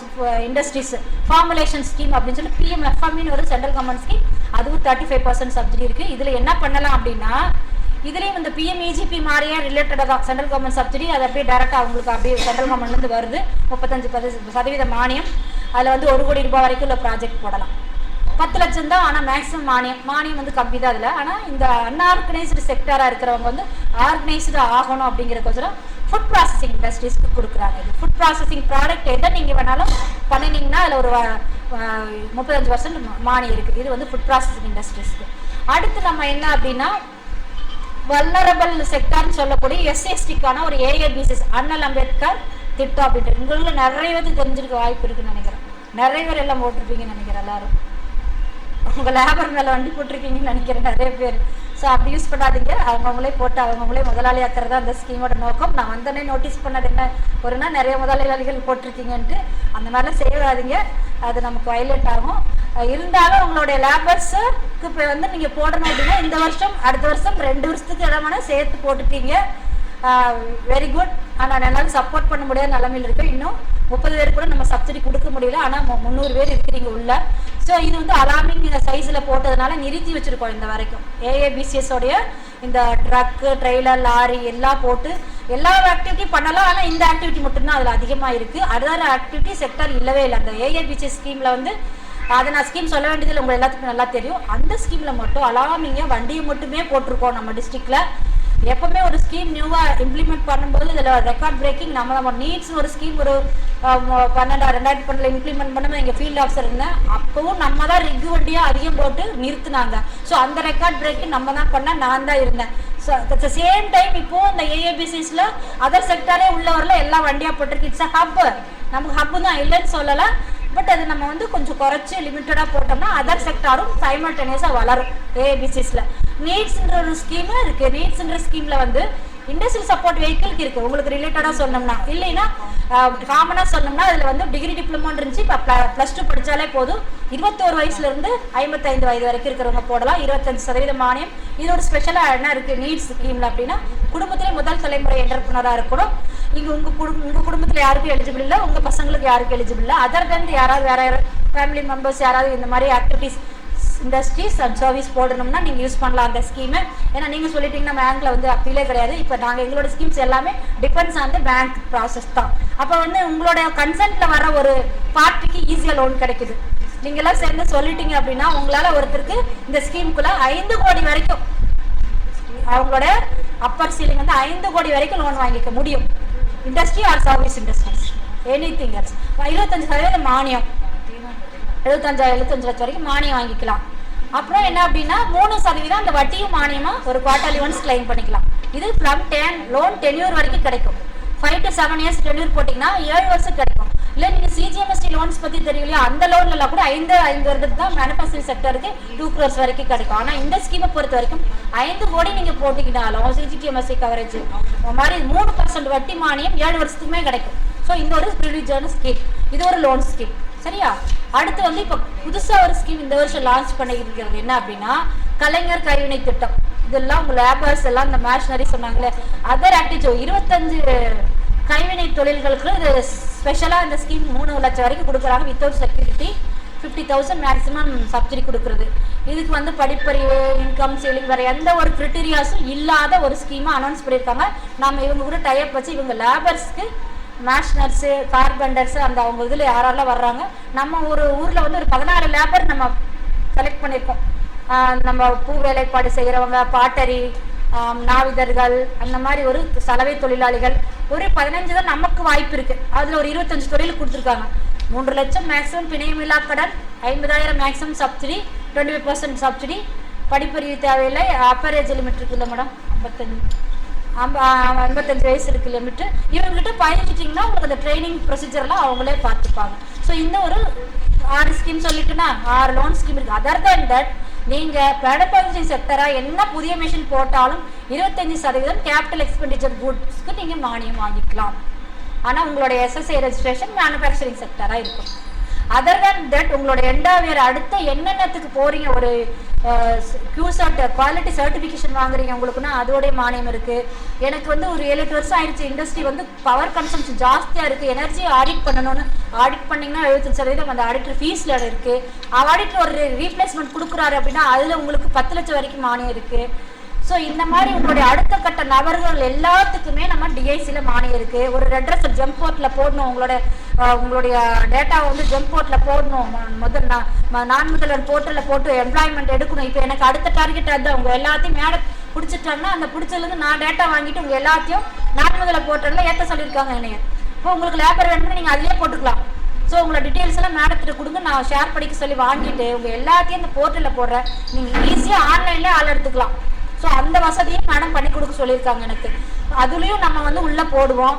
industries formulation scheme அப்படின்னு சொல்லி பிஎம்எஃப்எம்னு ஒரு சென்ட்ரல் கவர்மெண்ட் ஸ்கீம் அதுவும் தேர்ட்டி ஃபைவ் பர்சன்ட் சப்சிடி இருக்குது இதில் என்ன பண்ணலாம் அப்படின்னா இதுலேயும் இந்த பிஎம்இஜிபி மாதிரியே ரிலேட்டடாக தான். சென்ட்ரல் கவர்மெண்ட் சப்சிடி அது அப்படியே டேரெக்டாக அவங்களுக்கு அப்படியே சென்ட்ரல் கவர்மெண்ட்லேருந்து வருது. முப்பத்தஞ்சு பதி சதவீத மானியம். அதில் வந்து ஒரு கோடி ரூபாய் வரைக்கும் உள்ள ப்ராஜெக்ட் போடலாம். பத்து லட்சம் தான் ஆனால் மேக்ஸிமம் மானியம். மானியம் வந்து கம்மி தான் அதில். ஆனால் இந்த அன்ஆர்கனைஸ்டு செக்டராக இருக்கிறவங்க வந்து ஆர்கனைஸ்டு ஆகணும் அப்படிங்கிறக்கோசரம் ஃபுட் ப்ராசஸிங் இண்டஸ்ட்ரீஸ்க்கு கொடுக்குறாங்க. இது ஃபுட் ப்ராசஸிங் ப்ராடக்ட் எதை நீங்கள் வேணாலும் பண்ணினீங்கன்னா அதில் ஒரு முப்பத்தஞ்சு பர்சன்ட் மானியம் இருக்குது இது வந்து ஃபுட் ப்ராசஸிங் இண்டஸ்ட்ரீஸ்க்கு அடுத்து நம்ம என்ன அப்படின்னா வல்லரபிள் செக்டார்னு சொல்லக்கூடிய எஸ்எஸ்டிக்கான ஒரு ஏஏபிசிஸ் அண்ணல் அம்பேத்கர் திட்டம் அப்படின்ட்டு உங்களில் நிறைய பேருக்கு தெரிஞ்சிருக்க வாய்ப்பு இருக்குன்னு நினைக்கிறேன். நிறைய பேர் எல்லாம் போட்டிருப்பீங்கன்னு நினைக்கிறேன் எல்லாரும். உங்கள் லேபர் மேலே வண்டி போட்டிருக்கீங்கன்னு நினைக்கிறேன் நிறைய பேர். ஸோ அப்படி யூஸ் பண்ணாதீங்க. அவங்கவுங்களே போட்டு அவங்கவுங்களே முதலாளி ஆக்குறது அந்த ஸ்கீமோட நோக்கம். நான் வந்தோடனே நோட்டீஸ் பண்ணது என்ன? ஒருனா நிறைய முதலாளிகள் போட்டிருக்கீங்கன்ட்டு. அந்த மாதிரிலாம் செய்யாதீங்க அது நமக்கு வயலேட் ஆகும். இருந்தாலும் உங்களுடைய லேபர்ஸுக்கு இப்போ வந்து நீங்கள் போடணும் அப்படின்னா இந்த வருஷம் அடுத்த வருஷம் ரெண்டு வருஷத்துக்கு இடமான சேர்த்து போட்டுட்டீங்க வெரி குட் ஆனால் என்னால் சப்போர்ட் பண்ண முடியாத நிலமையில் இருக்கு இன்னும் முப்பது பேர் கூட நம்ம சப்சிடி கொடுக்க முடியல. ஆனால் முந்நூறு பேர் இருக்கிறீங்க உள்ள. ஸோ இது வந்து அலாமிங் சைஸில் போட்டதுனால நிறுத்தி வச்சுருக்கோம் இந்த வரைக்கும். ஏஏபிசிஎஸோடைய இந்த ட்ரக்கு ட்ரெய்லர் லாரி எல்லாம் போட்டு எல்லா ஆக்டிவிட்டியும் பண்ணலாம். ஆனால் இந்த ஆக்டிவிட்டி மட்டும்தான் அதில் அதிகமாக இருக்குது அதர் ஆக்டிவிட்டி செக்டர் இல்லவே இல்லை. அந்த ஏஏபிசிஎஸ் ஸ்கீமில் வந்து அதை நான் ஸ்கீம் சொல்ல வேண்டியதில் உங்களுக்கு எல்லாத்துக்கும் நல்லா தெரியும். அந்த ஸ்கீமில் மட்டும் அலாமிங்க வண்டியை மட்டுமே போட்டிருக்கோம் நம்ம டிஸ்ட்ரிக்டில் எப்பவுமே ஒரு ஸ்கீம் நியூவாக இம்ப்ளிமெண்ட் பண்ணும்போது இதில் ரெக்கார்ட் பிரேக்கிங் நம்ம நம்ம நீட்ஸ் ஒரு ஸ்கீம் ஒரு ஆம், பன்னெண்டா ரெண்டாயிரத்தி பன்னெண்டில் இம்ப்ளிமெண்ட் பண்ணும்போது எங்கள் ஃபீல்ட் ஆஃபீஸர் இருந்தேன் அப்போவும் நம்ம தான் ரிக் வண்டியாக அதிகம் போட்டு நிறுத்தினாங்க. ஸோ அந்த ரெக்கார்ட் பிரேக்கிங் நம்ம தான் பண்ண நான் தான் இருந்தேன். ஸோ சேம் டைம் இப்போ இந்த ஏஏபிசிஸில் அதர் செக்டாரே உள்ள வரல எல்லா வண்டியாக போட்டிருக்கு. இட்ஸ் அ ஹப் நமக்கு ஹப்பு தான் இல்லைன்னு சொல்லலாம் பட் அது நம்ம வந்து கொஞ்சம் குறைச்சி லிமிட்டடாக போட்டோம்னா அதர் செக்டாரும் சைமல்டேனியஸாக வளரும். ஏபிசிஸில் நீட்ஸ்ன்ற ஒரு ஸ்கீமும் இருக்குது நீட்ஸ்ன்ற ஸ்கீமில் வந்து இண்டஸ்ட்ரியல் சப்போர்ட் வெஹிக்கிள்க்கு இருக்குது உங்களுக்கு ரிலேட்டடாக சொன்னோம்னா. இல்லைன்னா காமனாக சொன்னோம்னா அதில் வந்து டிகிரி டிப்ளமோன்னு இருந்துச்சு. இப்போ ப்ளஸ் டூ படித்தாலே போதும். இருபத்தோரு வயசுலேருந்து ஐம்பத்தைந்து வயது வரைக்கும் இருக்கிறவங்க போடலாம். இருபத்தஞ்சு சதவீத மானியம். இதோட ஸ்பெஷலாக என்ன இருக்குது நீட்ஸ் ஸ்கீமில் அப்படின்னா குடும்பத்திலே முதல் தலைமுறை என்டர்பிரினராக இருக்கணும். இங்கே உங்கள் குடும்பம் உங்கள் குடும்பத்தில் யாருக்கும் எலிஜிபிள் இல்லை? உங்கள் பசங்களுக்கு யாருக்கும் எலிஜிபிள் இல்லை? அதர் தென் யாராவது வேற ஃபேமிலி மெம்பர்ஸ் யாராவது இந்த மாதிரி ஆக்டிவிட்டீஸ் இண்டஸ்ட்ரீஸ் அண்ட் சர்வீஸ் போடணும்னா நீங்கள் யூஸ் பண்ணலாம் அந்த ஸ்கீமை ஏன்னா நீங்கள் சொல்லிட்டீங்கன்னா பேங்க்ல வந்து அப்பீலே கிடையாது. இப்போ நாங்கள் எங்களோட ஸ்கீம்ஸ் எல்லாமே depends on the bank process தான். அப்போ வந்து உங்களோட கன்சென்ட்ல வர ஒரு பார்ட்டிக்கு ஈஸியாக லோன் கிடைக்குது. நீங்களாம் சேர்ந்து சொல்லிட்டீங்க அப்படின்னா உங்களால் ஒருத்தருக்கு இந்த ஸ்கீமுக்குள்ள ஐந்து கோடி வரைக்கும் அவங்களோட அப்பர் சீலிங் வந்து ஐந்து கோடி வரைக்கும் லோன் வாங்கிக்க முடியும். Industry or service industries anything else இருபத்தஞ்சு சதவீதம் மானியம். எழுபத்தஞ்சா எழுபத்தஞ்சு லட்சம் வரைக்கும் மானியம் வாங்கிக்கலாம். அப்புறம் என்ன அப்படின்னா மூணு சதவீதம் அந்த வட்டியும் மானியமாக ஒரு குவார்டர்லி ஒன்ஸ் கிளைம் பண்ணிக்கலாம். இது ஃப்ரம் டென் லோன் டென்யூர் வரைக்கும் கிடைக்கும். Five to seven years tenure போட்டிங்கன்னா ஏழு வருஷம் கிடைக்கும். இல்லை நீங்கள் சிஜிஎம்எஸ்டி லோன்ஸ் பற்றி இல்லையா அந்த லோன்ல கூட ஐந்து ஐந்து வருடத்துக்கு தான் மேனுஃபேக்சரிங் செக்டருக்கு டூ க்ரோர்ஸ் வரைக்கும் கிடைக்கும். ஆனால் இந்த ஸ்கீமை பொறுத்த வரைக்கும் ஐந்து கோடி நீங்கள் போட்டிக்கிட்டாலும் சிஜிடிஎம்எஸ்சி கவரேஜ் மாதிரி மூணு பர்சன்ட் வட்டி மானியம் ஏழு வருஷத்துக்குமே கிடைக்கும். ஸோ இந்த ஒரு ப்ரிவிலேஜான ஸ்கீம் இது ஒரு லோன் ஸ்கீம் சரியா? அடுத்து வந்து இப்போ புதுசாக ஒரு ஸ்கீம் இந்த வருஷம் லான்ச் பண்ணியிருக்கிறது என்ன அப்படின்னா கலைஞர் கைவினை திட்டம். இதெல்லாம் உங்கள் லேபர்ஸ் எல்லாம் இந்த மேஷனரி சொன்னாங்களே. அதர் ஆக்டிவிட்டி இருபத்தஞ்சு கைவினை தொழில்களுக்கு இது ஸ்பெஷலாக இந்த ஸ்கீம் மூணு லட்சம் வரைக்கும் கொடுக்குறாங்க without security fifty thousand maximum subsidy கொடுக்குறது. இதுக்கு வந்து படிப்பறிவு இன்கம் சேலிங் வேறு எந்த ஒரு க்ரிட்டீரியாஸும் இல்லாத ஒரு ஸ்கீமை அனௌன்ஸ் பண்ணியிருக்காங்க. நம்ம இவங்க கூட டைப் வச்சு இவங்க லேபர்ஸ்க்கு மேஷ்னர்ஸு கார்பெண்டர்ஸு அந்த அவங்க இதில் யாரெல்லாம் வர்றாங்க நம்ம ஒரு ஊரில் வந்து ஒரு பதினாறு லேபர் நம்ம செலக்ட் பண்ணியிருக்கோம். நம்ம பூ வேலைப்பாடு செய்கிறவங்க பாட்டரி நாவிதர்கள் அந்த மாதிரி ஒரு சலவை தொழிலாளிகள் ஒரு பதினஞ்சு தான் நமக்கு வாய்ப்பு இருக்கு. அதுல ஒரு இருபத்தஞ்சு தொழில் கொடுத்துருக்காங்க. மூன்று லட்சம் மேக்ஸிமம் பிணையமில்லா கடன் ஐம்பதாயிரம் maximum subsidy twenty five percent subsidy படிப்பறிவு தேவையில்லை அப்பர் ஏஜ் லிமிட் இருக்குல்ல மேடம் ஐம்பத்தஞ்சு. ஐம்ப- ஐம்பத்தஞ்சு வயசு இருக்கு லிமிட்டு இவங்ககிட்ட பயணிச்சிட்டிங்கன்னா உங்களுக்கு அந்த ட்ரைனிங் ப்ரொசீஜர்லாம் அவங்களே பார்த்துப்பாங்க. ஸோ இந்த ஒரு ஆறு ஸ்கீம் சொல்லிட்டுனா ஆறு லோன் ஸ்கீம் இருக்குது அதர் தேன் தட் நீங்க மேனுஃபேக்சரிங் செக்டரா என்ன புதிய மிஷின் போட்டாலும் இருபத்தஞ்சு சதவீதம் கேபிட்டல் எக்ஸ்பெண்டிச்சர் குட்ஸ்க்கு நீங்க மானியம் வாங்கிக்கலாம். ஆனா உங்களுடைய எஸ்எஸ்ஐ ரெஜிஸ்ட்ரேஷன் மேனுஃபேக்சரிங் செக்டரா இருக்கும். அதர் than தட் உங்களோட எண்டாவியர் அடுத்த என்னென்னத்துக்கு போறீங்க? ஒரு கியூசர்ட் குவாலிட்டி சர்டிஃபிகேஷன் வாங்குறீங்க உங்களுக்குன்னா அதோடைய மானியம் இருக்கு. எனக்கு வந்து ஒரு ஏழு எட்டு வருஷம் ஆயிடுச்சு. இண்டஸ்ட்ரி வந்து பவர் கன்சம்ஷன் ஜாஸ்தியா இருக்கு. எனர்ஜி ஆடிட் பண்ணணும்னு ஆடிட் பண்ணீங்கன்னா எழுபத்தஞ்சு சதவீதம் அந்த ஆடிட்டர் ஃபீஸ்ல இருக்கு. ஆடிட்டர் ஒரு ரீப்ளேஸ்மெண்ட் கொடுக்குறாரு அப்படின்னா அதுல உங்களுக்கு பத்து லட்சம் வரைக்கும் மானியம் இருக்கு. ஸோ இந்த மாதிரி உங்களுடைய அடுத்த கட்ட நபர்கள் எல்லாத்துக்குமே நம்ம டிஐசியில் மானியம் இருக்கு. ஒரு அட்ரஸ் ஜம்ப் போர்ட்டில் போடணும். உங்களோட உங்களுடைய டேட்டாவை வந்து ஜம்ப் போர்ட்டில் போடணும். முதல் நான் ம- நான் முதல்வர் போர்ட்டலில் போட்டு எம்ப்ளாய்மெண்ட் எடுக்கணும். இப்போ எனக்கு அடுத்த டார்கெட் அதுதான். உங்கள் எல்லாத்தையும் மேட பிடிச்சிட்டாங்கன்னா அந்த பிடிச்சதுலேருந்து நான் டேட்டா வாங்கிட்டு உங்கள் எல்லாத்தையும் நான் முதல்ல போர்ட்டலில் ஏற்ற சொல்லியிருக்காங்க என்னைய. இப்போ உங்களுக்கு லேபர் வேணும்னா நீங்கள் அதிலே போட்டுக்கலாம். ஸோ உங்களோட டீட்டெயில்ஸ் எல்லாம் மேடத்துட்டு கொடுங்க. நான் ஷேர் பண்ணிக்க சொல்லி வாங்கிட்டு உங்கள் எல்லாத்தையும் இந்த போர்ட்டலில் போடுறேன். நீங்கள் ஈஸியாக ஆன்லைன்லேயே ஆள் எடுத்துக்கலாம். ஸோ அந்த வசதியும் மேடம் பண்ணி கொடுக்க சொல்லியிருக்காங்க எனக்கு. அதுலேயும் நம்ம வந்து உள்ளே போடுவோம்.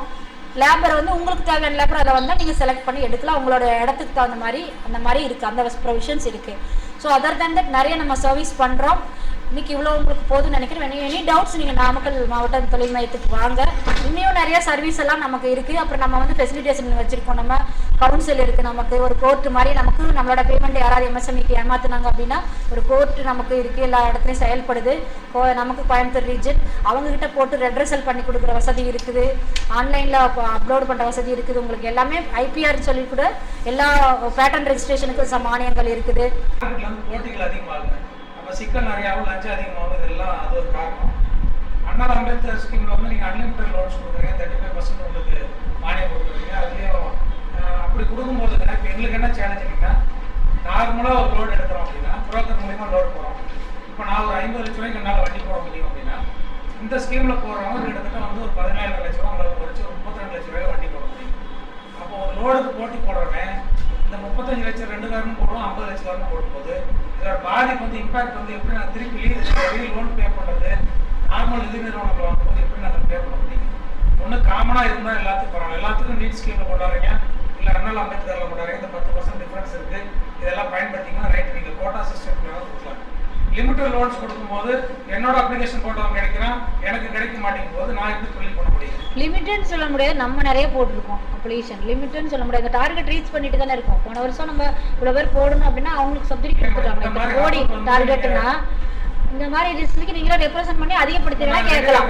லேபர் வந்து உங்களுக்கு தேவையான லேபர் அதை வந்து நீங்கள் செலக்ட் பண்ணி எடுக்கலாம். உங்களோட இடத்துக்கு தகுந்த மாதிரி அந்த மாதிரி இருக்குது அந்த ப்ரொவிஷன்ஸ் இருக்குது ஸோ அதர் தேன் தட் நிறைய நம்ம சர்வீஸ் பண்ணுறோம் இன்னைக்கு இவ்வளோ உங்களுக்கு போதும்னு நினைக்கிறேன். எனி டவுட்ஸ் நீங்கள் நாமக்கல் மாவட்ட தொழில் மையத்துக்கு வாங்க. இன்னும் நிறைய சர்வீஸ் எல்லாம் நமக்கு இருக்குது அப்புறம் நம்ம வந்து ஃபெசிலிட்டேஷன் வச்சுருக்கோம். நம்ம கவுன்சில் இருக்குது நமக்கு ஒரு கோர்ட்டு மாதிரி நமக்கு நம்மளோட பேமெண்ட் யாராவது எம்எஸ்எம்இக்கு ஏமாத்துனாங்க அப்படின்னா ஒரு கோர்ட்டு நமக்கு இருக்குது எல்லா இடத்துலையும் செயல்படுது. கோ- நமக்கு கோயம்புத்தூர் ரீஜன் அவங்கக்கிட்ட போட்டு ரெட்ரஸல் பண்ணி கொடுக்குற வசதி இருக்குது. ஆன்லைனில் அப்லோட் பண்ணுற வசதி இருக்குது. உங்களுக்கு எல்லாமே ஐபிஆர் சொல்லி கூட எல்லா பேட்டன் ரெஜிஸ்ட்ரேஷனுக்கு ச மானியங்கள் இருக்குது. இப்போ சிக்கல் நிறையாவும் லஞ்சம் அதிகமாகும் இதெல்லாம் அது ஒரு காரணம். அண்ணா அம்பேத்கர் ஸ்கீமில் வந்து நீங்கள் அன்லிமிட்டட் லோன்ஸ் கொடுக்குறீங்க தேர்ட்டி ஃபைவ் பர்சன்ட் உங்களுக்கு மானியம் கொடுக்குறீங்க. அதுலேயும் அப்படி கொடுக்கும்போது இப்போ எங்களுக்கு என்ன சேலஞ்சுங்கன்னா நார்மலாக ஒரு லோடு எடுக்கிறோம் அப்படின்னா புரோக்கர் மூலியமாக லோடு போகிறோம் இப்போ நான் ஒரு ஐம்பது லட்ச ரூபாய்க்கு என்னால் வண்டி போட முடியும் அப்படின்னா இந்த ஸ்கீமில் போகிறவங்க கிட்டத்தட்ட வந்து ஒரு பதினேழு லட்ச ரூபா அவங்களுக்கு ஒரு முப்பத்தி ரெண்டு லட்ச ரூபாய் வண்டி போட முடியும். அப்போ ஒரு லோடுக்கு போட்டி போடுறவன் இந்த முப்பத்தஞ்சு லட்சம் ரெண்டு காரணம் போடுவோம் ஐம்பது லட்சம் காரணம் போடும்போது இதோட பாதிப்பு வந்து இம்பாக்ட் வந்து எப்படி நான் திருப்பி லீ லோன் பே பண்ணுறது நார்மல் இது நிறுவனங்கள் வாங்கும்போது எப்படி நான் பே பண்ண முடியும்? ஒன்று காமனாக இருந்தால் எல்லாத்துக்கும் பரவாயில்ல. எல்லாத்துக்கும் நீட் ஸ்கீமில் கொண்டாடுறீங்க. இல்லை அண்ணல் அம்பேத்கரில் கொண்டாடுறீங்க. இந்த பத்து பர்சன்ட் டிஃப்ரென்ஸ் இருக்குது இதெல்லாம் பயன்படுத்திங்கன்னா ரைட் நீங்கள் கோட்டா சிஸ்டம் கொடுக்கலாம். லிமிட்டட் லோன்ஸ் கொடுக்கும்போது என்னோட அப்ளிகேஷன் போட்டவங்க கிடைக்கிறான் எனக்கு கிடைக்க மாட்டேங்கும் போது நான் எப்படி தொழில் பண்ண முடியும்? லிமிட்னு சொல்ல முடியாது நம்ம நிறைய போட்டிருக்கோம் அப்ளிகேஷன் லிமிட்னு சொல்ல முடியாது. டார்கெட் ரீச் பண்ணிட்டு தானே இருக்கோம். போன வருஷம் நம்ம இவ்வளோ பேர் போடணும் அப்படின்னா அவங்களுக்கு சப்சிடி கொடுத்துட்டாங்க. இப்போ கோடி டார்கெட்னா இந்த மாதிரி ரிஸ்க்கு நீங்களே ரெப்ரசென்ட் பண்ணி அதிகப்படுத்தினா கேட்கலாம்.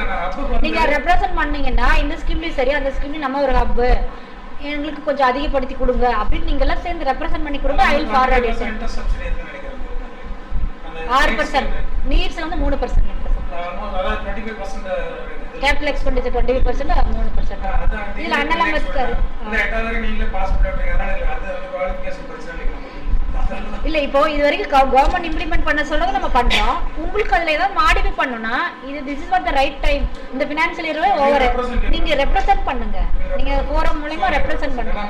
நீங்க ரெப்ரசென்ட் பண்ணீங்கன்னா இந்த ஸ்கீம்லயும் சரி அந்த ஸ்கீம்லயும் நம்ம ஒரு ஹப் எங்களுக்கு கொஞ்சம் அதிகப்படுத்தி கொடுங்க அப்படின்னு நீங்க எல்லாம் சேர்ந்து ரெப்ரசென்ட் பண்ணி கொடுங்க I will forward it interest subsidy இருக்குன்னு நினைக்கிறேன் அந்த ஆறு பர்சன்ட் நீட்ஸ்ல வந்து மூணு பர்சன்ட் almost அதாவது 25% இது. கேபிட்டல் எக்ஸ்பெண்டிச்சர் டுவெண்ட்டி பர்சன்ட் மூணு பர்சன்ட் இதுல அண்ணல் அம்பேத்கர் இந்த எட்டாவது வரை நீங்களே பாஸ் பண்ணி அப்படிங்கிறதால இல்லை இப்போ இது வரைக்கும் கவர்மெண்ட் இம்ப்ளிமெண்ட் பண்ண சொல்றது நம்ம பண்றோம். உங்களுக்கு அதுல ஏதாவது மாடிஃபை பண்ணணும்னா இது this is what the right time இந்த பினான்சியல் இயர் ஓவர் நீங்க ரெப்ரசென்ட் பண்ணுங்க. நீங்க ஃபோரம் மூலியமா ரெப்ரசென்ட் பண்ணுங்க.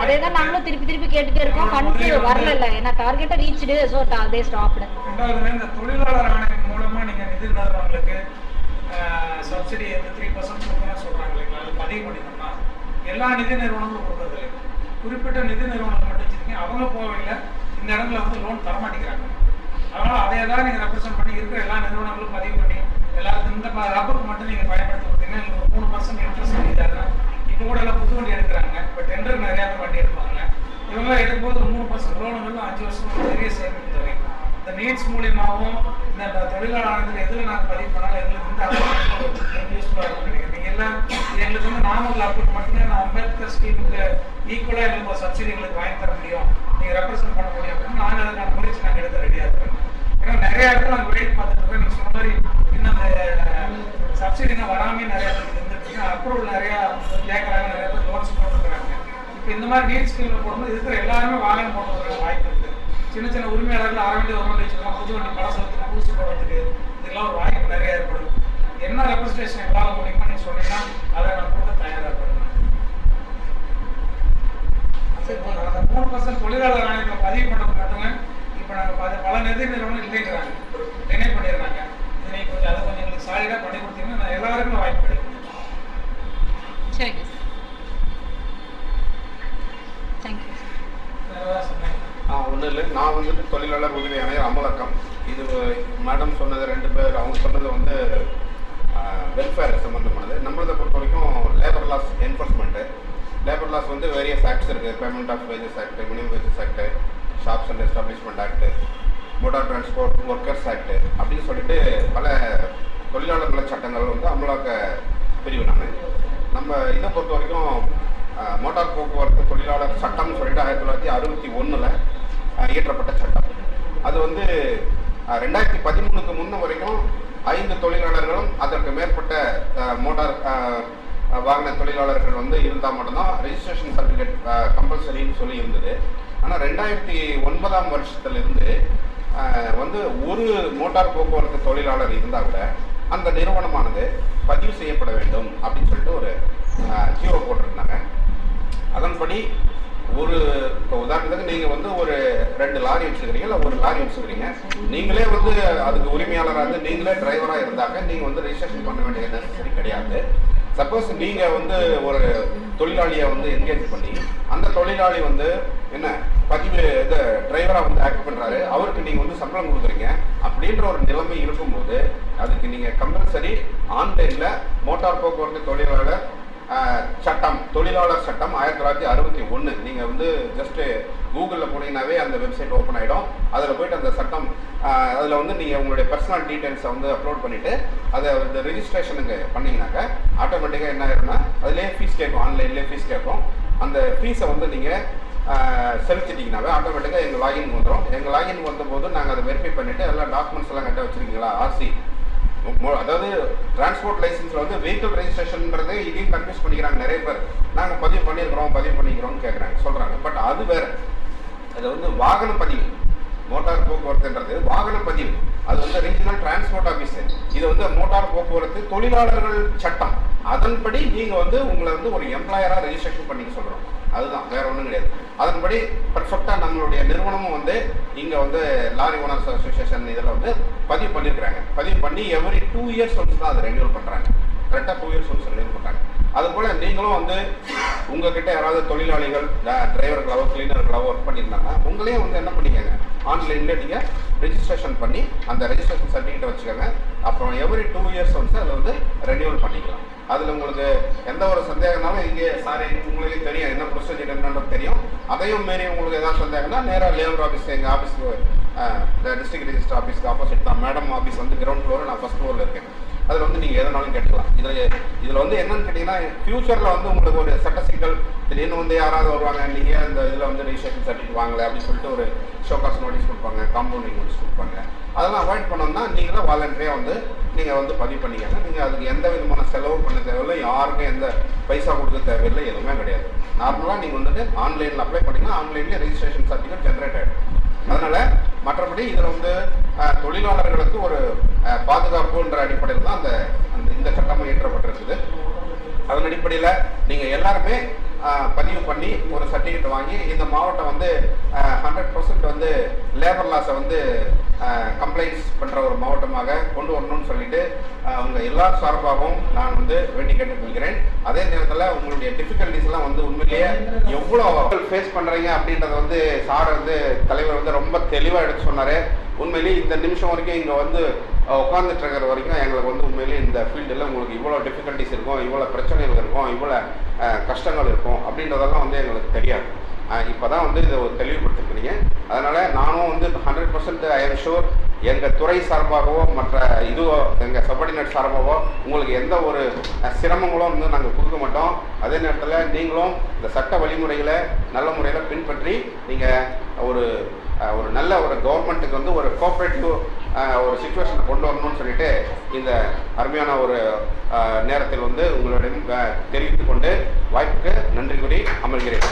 அதே தான். நாங்களும் திருப்பி திருப்பி கேட்டுட்டே இருக்கோம். ஃபண்ட்ஸ் வரல ஏன்னா டார்கெட்டை ரீச்டு ஸோ அதே ஸ்டாப்டு ரெண்டாவது இந்த தொழிலாளர் ஆணையம் மூலமா நீங்க நிதி நிறுவனங்களுக்கு சப்சிடி வந்து த்ரீ பர்சன்ட் கொடுக்கணும்னு சொல்றாங்க இல்லைங்களா? அது பதிவு பண்ணிக்கணும்னா எல்லா நிதி நிறுவனங்களும் கொடுக்கறது இல்லை குறிப்பிட்ட நிதி நிறுவனங்கள் மட்டும் வச்சிருக்கீங்க. அவங்க போவையில இந்த இடத்துல வந்து லோன் தரமாட்டேங்கிறாங்க. அதனால அதை தான் நீங்க ரெப்ரசென்ட் பண்ணி இருக்கிற எல்லா நிறுவனங்களும் பதிவு பண்ணி எல்லாருக்கும் இந்த ரப்பருக்கு மட்டும் நீங்க பயன்படுத்தி கொடுத்தீங்கன்னா ஒரு மூணு பர்சன்ட் இன்ட்ரெஸ்ட் இதாதான் இப்போ கூட எல்லாம் புது வண்டி எடுக்கிறாங்க. இப்போ டெண்டர் நிறையா பேர் வண்டி எடுப்பாங்க. இவங்க எடுக்கும்போது ஒரு மூணு பர்சன்ட் லோனுங்களும் அஞ்சு வருஷம் பெரிய சேமிப்பு தொகை இந்த நீட்ஸ் மூலியமாகவும் இந்த தொழிலாளர்கள் எதில் நாங்கள் பதிவு பண்ணாலும் எங்களுக்கு வந்து அது யூஸ்ஃபுல்லாக இருக்கும் நினைக்கிறேன். நீங்கள் எல்லாம் எங்களுக்கு வந்து நாமல் அப்ரூவ் மட்டும்தான் நான் அம்பேத்கர் ஸ்கீமுக்கு ஈக்குவலாக எங்களுக்கு ஒரு சப்சிடி எங்களுக்கு வாங்கி தர முடியும். நீங்கள் ரெப்ரசென்ட் பண்ண முடியும். அப்படின்னு நாங்கள் அதுக்கான முயற்சி நாங்கள் எடுத்து ரெடியாக இருக்கிறோம் ஏன்னா நிறைய இடத்துல நாங்கள் வெயிட் பார்த்துட்டு இருக்கோம். நீங்கள் சொன்ன மாதிரி சப்சிடினா வராமே நிறைய பேருக்கு அப்ரூவல் நிறையா கேட்குறாங்க நிறைய பேர் லோன்ஸ் போட்டுருக்குறாங்க. இப்போ இந்த மாதிரி நீட் ஸ்கீமில் போடும்போது இருக்கிற எல்லாருமே வாகனம் போட்டுருக்காங்க வாய்ப்பு இருக்குது சின்ன சின்ன உரிமையாளர்கள் அரை வண்டி ஒரு வண்டி வச்சுருக்கோம் புது வண்டி பழசத்துக்கு புதுசு போடுறதுக்கு இதெல்லாம் ஒரு வாய்ப்பு நிறைய ஏற்படும். என்ன ரெப்ரஸன்டேஷன் எவ்வளோ முடியுமா நீங்கள் சொன்னீங்கன்னா அதை நான் கூட தயாராக இருக்கிறேன் அந்த மூணு பர்சன்ட் தொழிலாளர் ஆணையத்தில் பதிவு பண்ணுறது மட்டுமே இப்போ நாங்கள் பல நிதி நிறுவனம் இல்லைங்கிறாங்க. டினை பண்ணிடுறாங்க. இது நீங்கள் கொஞ்சம் அதை கொஞ்சம் சாலிடாக பண்ணி கொடுத்தீங்கன்னா எல்லாருக்கும் வாய்ப்பு கிடைக்கும். சரிங்க ஒன்றும் இல்லை. நான் வந்துட்டு தொழிலாளர் உதவி ஆணையர் அமலாக்கம். இது மேடம் சொன்னது ரெண்டு பேர் அவங்க சொன்னது வந்து வெல்ஃபேர் சம்மந்தமானது நம்மளதை பொறுத்த வரைக்கும் labour laws enforcement labour laws வந்து வேரியஸ் ஆக்ட்ஸ் இருக்குது payment of wages act minimum wages act shops and establishment act motor transport workers act அப்படின்னு சொல்லிட்டு பல தொழிலாளர் நல சட்டங்கள் வந்து அமலாக்க பிரிவு நான் நம்ம இதை பொறுத்த வரைக்கும் மோட்டார் போக்குவரத்து தொழிலாளர் சட்டம்னு சொல்லிட்டு ஆயிரத்தி தொள்ளாயிரத்தி அறுபத்தி ஒன்றில் இயற்றப்பட்ட சட்டம். அது வந்து ரெண்டாயிரத்தி பதிமூணுக்கு முன்ன வரைக்கும் ஐந்து தொழிலாளர்களும் அதற்கு மேற்பட்ட மோட்டார் வாகன தொழிலாளர்கள் வந்து இருந்தால் மட்டும்தான் ரெஜிஸ்ட்ரேஷன் சர்டிஃபிகேட் கம்பல்சரின்னு சொல்லி இருந்தது. ஆனால் ரெண்டாயிரத்தி ஒன்பதாம் வருஷத்துலேருந்து வந்து ஒரு மோட்டார் போக்குவரத்து தொழிலாளர் இருந்தால் கூட அந்த நிறுவனமானது பதிவு செய்யப்பட வேண்டும் அப்படின்னு சொல்லிட்டு ஒரு ஜியோ போட்டிருந்தாங்க. அதன்படி ஒரு இப்போ உதாரணத்துக்கு நீங்கள் வந்து ஒரு ரெண்டு லாரி வச்சுக்கிறீங்க இல்லை ஒரு லாரி வச்சுக்கிறீங்க நீங்களே வந்து அதுக்கு உரிமையாளராக இருந்து நீங்களே டிரைவராக இருந்தாக்க நீங்கள் வந்து ரிஜிஸ்ட்ரேஷன் பண்ண வேண்டிய நெசசரி கிடையாது. சப்போஸ் நீங்கள் வந்து ஒரு தொழிலாளியை வந்து என்கேஜ் பண்ணி அந்த தொழிலாளி வந்து என்ன பதிவு இது டிரைவராக வந்து ஆக்ட் பண்ணுறாரு அவருக்கு நீங்கள் வந்து சம்பளம் கொடுக்குறீங்க. அப்படின்ற ஒரு நிலைமை இருக்கும்போது அதுக்கு நீங்கள் கம்பல்சரி ஆன்லைனில் மோட்டார் போக்குவரத்து தொழிலாளர் சட்டம் தொழிலாளர் சட்டம் ஆயிரத்தி தொள்ளாயிரத்தி அறுபத்தி ஒன்று நீங்கள் வந்து ஜஸ்ட்டு கூகுளில் போனீங்கன்னாவே அந்த வெப்சைட் ஓப்பன் ஆகிடும் அதில் போயிட்டு அந்த சட்டம் அதில் வந்து நீங்கள் உங்களுடைய பர்சனல் டீட்டெயில்ஸை வந்து அப்லோட் பண்ணிவிட்டு அதை வந்து ரிஜிஸ்ட்ரேஷனுக்கு பண்ணீங்கன்னாக்க ஆட்டோமேட்டிக்காக என்ன ஆயிரும்னா அதுலேயே ஃபீஸ் கேட்கும். ஆன்லைன்லேயே ஃபீஸ் கேட்கும். அந்த ஃபீஸை வந்து நீங்கள் செலுத்திட்டீங்கன்னாவே ஆட்டோமேட்டிக்காக எங்கள் லாகின் வந்துடும் எங்கள் லாகின் வந்தபோது நாங்கள் அதை வெரிஃபை பண்ணிவிட்டு எல்லா டாக்குமெண்ட்ஸ் எல்லாம் கட்ட வச்சுருக்கீங்களா? ஆர்சி அதாவது டிரான்ஸ்போர்ட் லைசன்ஸில் வந்து வெஹிக்கிள் ரெஜிஸ்ட்ரேஷன்ன்றது இதையும் கன்ஃபியூஸ் பண்ணிக்கிறாங்க நிறைய பேர். நாங்கள் பதிவு பண்ணியிருக்கிறோம் பதிவு பண்ணிக்கிறோம்னு கேட்குறாங்க சொல்கிறாங்க பட் அது வேற. அது வந்து வாகன பதிவு. மோட்டார் போக்குவரத்துன்றது வாகன பதிவு. அது வந்து ரீஜனல் டிரான்ஸ்போர்ட் ஆஃபீஸு இது வந்து மோட்டார் போக்குவரத்து தொழிலாளர்கள் சட்டம். அதன்படி நீங்கள் வந்து உங்களை வந்து ஒரு எம்ப்ளாயராக ரெஜிஸ்ட்ரேஷன் பண்ணிக்க சொல்கிறோம் அதுதான் வேற ஒன்றும் கிடையாது. அதன்படி பர்ஃபெக்டாக நம்மளுடைய நிறுவனமும் வந்து இங்கே வந்து லாரி ஓனர்ஸ் அசோசியேஷன் இதில் வந்து பதிவு பண்ணியிருக்கிறாங்க பதிவு பண்ணி எவ்ரி டூ இயர்ஸ் ஒன்ஸ் தான் அதை ரெனியூல் பண்ணுறாங்க கரெக்டாக டூ இயர்ஸ் ஒன்ஸ் ரெனியூல் பண்ணுறாங்க அதுபோல் நீங்களும் வந்து உங்ககிட்ட யாராவது தொழிலாளிகள் டிரைவர்களாவோ கிளீனர்களாவோ ஒர்க் பண்ணியிருந்தாங்க உங்களையும் வந்து என்ன பண்ணிக்கங்க? ஆன்லைனில் நீங்கள் ரெஜிஸ்ட்ரேஷன் பண்ணி அந்த ரெஜிஸ்ட்ரேஷன் சர்டிஃபிகேட் வச்சுக்கோங்க. அப்புறம் எவ்ரி டூ இயர்ஸ் ஒன்ஸ் அதில் வந்து ரெனியூவல் பண்ணிக்கலாம். அதில் உங்களுக்கு எந்த ஒரு சந்தேகம்னாலும் இங்கே சாரி உங்களுக்கு தெரியும் என்ன ப்ரொசீஜர் என்னன்றது தெரியும். அதையும் மீறி உங்களுக்கு ஏதாவது சந்தேகம்னா நேராக லேபர் ஆஃபீஸ் எங்கள் ஆஃபீஸ்க்கு டிஸ்ட்ரிக்ட் ரிஜிஸ்டர் ஆஃபீஸ்க்கு ஆப்போசிட் தான். மேடம் ஆஃபீஸ் வந்து கிரவுண்ட் ஃப்ளோரில் நான் ஃபஸ்ட் ஃப்ளோரில் இருக்கேன். அதில் வந்து நீங்கள் எதனாலும் கேட்டுக்கலாம். இதில் இதில் வந்து என்னன்னு கேட்டிங்கன்னா ஃப்யூச்சரில் வந்து உங்களுக்கு ஒரு சட்ட சிக்கல் திடீர்னு வந்து யாராவது வருவாங்க நீங்கள் இந்த இதில் வந்து ரிஜிஸ்ட்ரேஷன் சர்டிஃபிகேட் வாங்கலை அப்படின்னு சொல்லிட்டு ஒரு ஷோகாஸ் நோட்டீஸ் கொடுப்பாங்க காம்பவுண்டிங் நோட்டீஸ் கொடுப்பாங்க. அதெல்லாம் அவாய்ட் பண்ணோம்னா நீங்களும் வாலண்டரியாக வந்து நீங்கள் வந்து பதிவு பண்ணிக்கங்க. நீங்கள் அதுக்கு எந்த விதமான செலவும் பண்ண தேவையில்லை. யாருக்கும் எந்த பைசா கொடுக்க தேவையில்லை. எதுவுமே கிடையாது. நார்மலாக நீங்கள் வந்துட்டு ஆன்லைனில் அப்ளை பண்ணிங்கன்னா ஆன்லைன்லேயே ரிஜிஸ்ட்ரேஷன் சர்டிஃபிகேட் ஜென்ரேட் ஆகிடும் அதனால மற்றபடி இதில் வந்து தொழிலாளர்களுக்கு ஒரு பாதுகாப்புன்ற அடிப்படையில் தான் அந்த அந்த இந்த சட்டம் இயற்றப்பட்டிருக்குது. அதன் அடிப்படையில் நீங்கள் எல்லாருமே பதிவு பண்ணி ஒரு சர்டிஃபிகேட் வாங்கி இந்த மாவட்டம் வந்து ஹண்ட்ரட் பர்சன்ட் வந்து லேபர் லாஸை வந்து கம்ப்ளைண்ட்ஸ் பண்ணுற ஒரு மாவட்டமாக கொண்டு வரணும்னு சொல்லிட்டு அவங்க எல்லா சார்பாகவும் நான் வந்து வேண்டி கேட்டுக்கொள்கிறேன். அதே நேரத்தில் உங்களுடைய டிஃபிகல்ட்டிஸ்லாம் வந்து உண்மையிலேயே எவ்வளோ ஃபேஸ் பண்ணுறீங்க அப்படின்றத வந்து சார் வந்து தலைவர் வந்து ரொம்ப தெளிவாக எடுத்து சொன்னார். உண்மையிலேயே இந்த நிமிஷம் வரைக்கும் இங்கே வந்து உட்காந்துட்டு இருக்கிற வரைக்கும் எங்களுக்கு வந்து உண்மையிலேயே இந்த ஃபீல்டில் உங்களுக்கு இவ்வளோ டிஃபிகல்ட்டிஸ் இருக்கும் இவ்வளோ பிரச்சனைகள் இருக்கும் இவ்வளோ கஷ்டங்கள் இருக்கும் அப்படின்றதெல்லாம் வந்து எங்களுக்கு தெரியாது. இப்போ தான் வந்து இதை தெளிவுபடுத்திருக்கிறீங்க. அதனால் நானும் வந்து hundred percent I am sure எங்கள் துறை சார்பாகவோ மற்ற இதுவோ எங்கள் சபார்டினேட் சார்பாகவோ உங்களுக்கு எந்த ஒரு சிரமங்களும் வந்து நாங்கள் கொடுக்க மாட்டோம். அதே நேரத்தில் நீங்களும் இந்த சட்ட வழிமுறைகளை நல்ல முறையில் பின்பற்றி நீங்கள் ஒரு ஒரு நல்ல ஒரு கவர்மெண்ட்டுக்கு வந்து ஒரு கோஆப்ரேட்டிவ் ஒரு சுச்சுவேஷனை கொண்டு வரணும்னு சொல்லிட்டு இந்த அருமையான ஒரு நேரத்தில் வந்து உங்களிடம் அஹ், தெரிவித்துக் கொண்டு வாய்ப்புக்கு நன்றி கூறி அமர்கிறேன்.